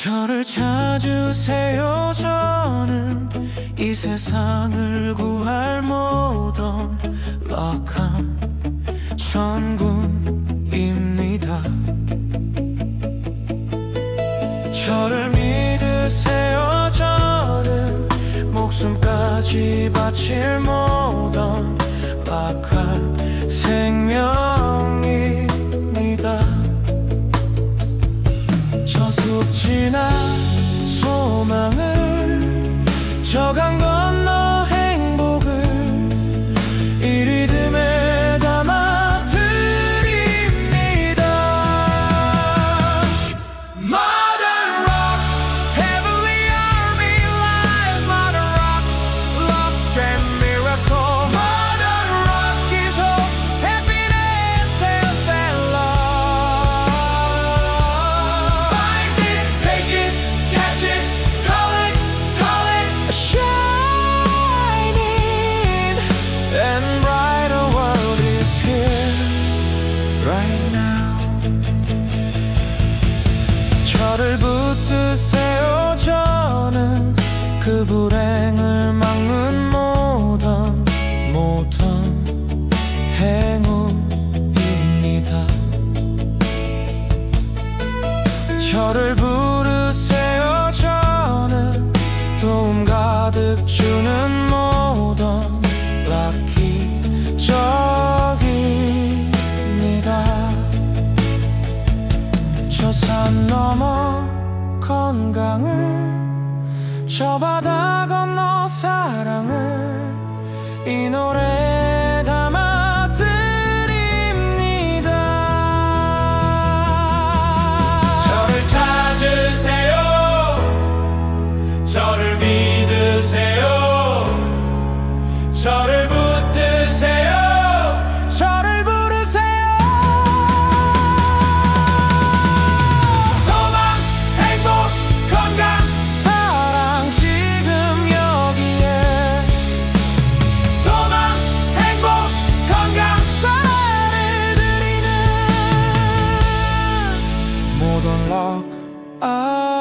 저를 찾으세요. 저는 이 세상을 구할 모던 락한 천국입니다. 저를 믿으세요. 저는 목숨까지 바칠 모던 락한 생명 저숲 지나 소망을 저강 저를 붙드세요. 저는 그 불행을 막는 모던 모던 행운입니다. 저를 부르세요. 저는 도움 가득 주 넘어 건강을 저 바다 건너 사랑을 이 노래 드리는 모던 락